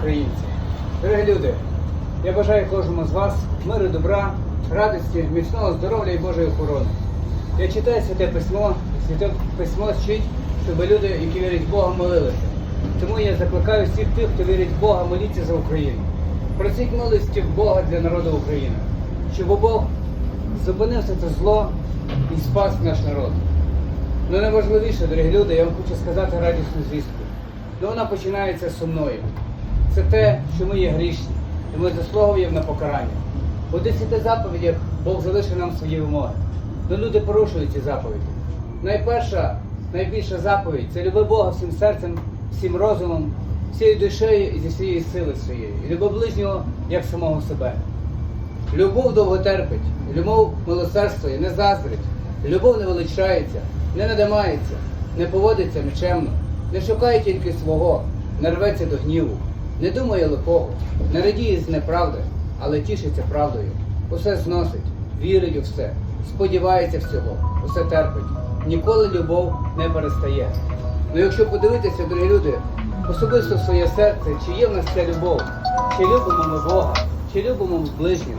українці! Дорогі люди, я бажаю кожному з вас миру, добра, радості, міцного здоров'я і Божої охорони. Я читаю святе письмо, святе письмо вчить, щоб люди, які вірять в Бога, молилися. Тому я закликаю всіх тих, хто вірить в Бога, моліться за Україну. Просіть милості Бога для народу України, щоб Бог зупинився це зло і спас наш народ. Ну найважливіше, дорогі люди, я вам хочу сказати радісну звістку. Ну вона починається сумною. Це те, що ми є грішні, і ми заслуговуємо на покарання. У десяти заповідях Бог залишив нам свої вимоги. Ну люди порушують ці заповіді. Найперша, найбільша заповідь це люби Бога всім серцем, всім розумом, всією душею і зі всієї сили своєї. І люби ближнього як самого себе. Любов довго терпить, любов милосердствує, не заздрить, любов не величається, не надимається, не поводиться нечемно, не шукає тільки свого, не рветься до гніву, не думає лихого, не радіє з неправди, але тішиться правдою. Усе зносить, вірить у все, сподівається всього, усе терпить. Ніколи любов не перестає. Ну якщо подивитися, дорогі люди, особисто в своє серце, чи є в нас ця любов, чи любимо ми Бога, чи любимо ми ближніх.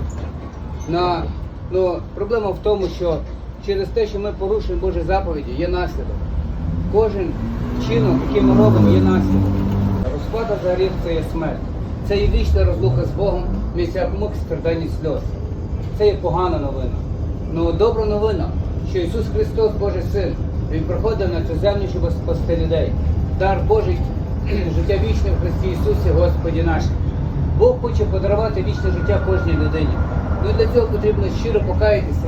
На, ну, проблема в тому, що через те, що ми порушуємо Божі заповіді, є наслідок. Кожен вчинок, який ми робимо, є наслідок. Розплата за гріх це є смерть. Це є вічна розлука з Богом, місця мук, страждань і сльоз. Це є погана новина. Ну добра новина, що Ісус Христос, Божий Син, Він приходив на цю землю, щоб спасти людей. Дар Божий життя вічне в Христі Ісусі, Господі нашому. Бог хоче подарувати вічне життя кожній людині. Ну для цього потрібно щиро покаятися,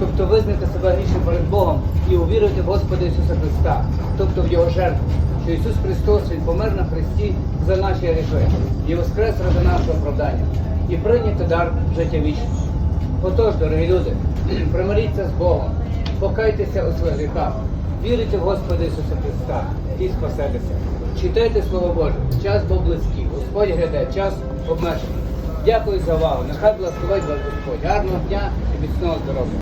тобто визнати себе грішним перед Богом і увірити в Господа Ісуса Христа, тобто в Його жертву, що Ісус Христос Він помер на Христі за наші гріхи і воскрес ради нашого оправдання, і прийняти дар життя вічного. Отож, дорогі люди, примиріться з Богом, покайтеся у своїх гріхах, вірите в Господа Ісуса Христа і спасетеся. Читайте Слово Боже, час був близький, Господь гряде, час обмежений. Дякую за увагу. Нехай благословить вас Господь. Гарного дня і міцного здоров'я.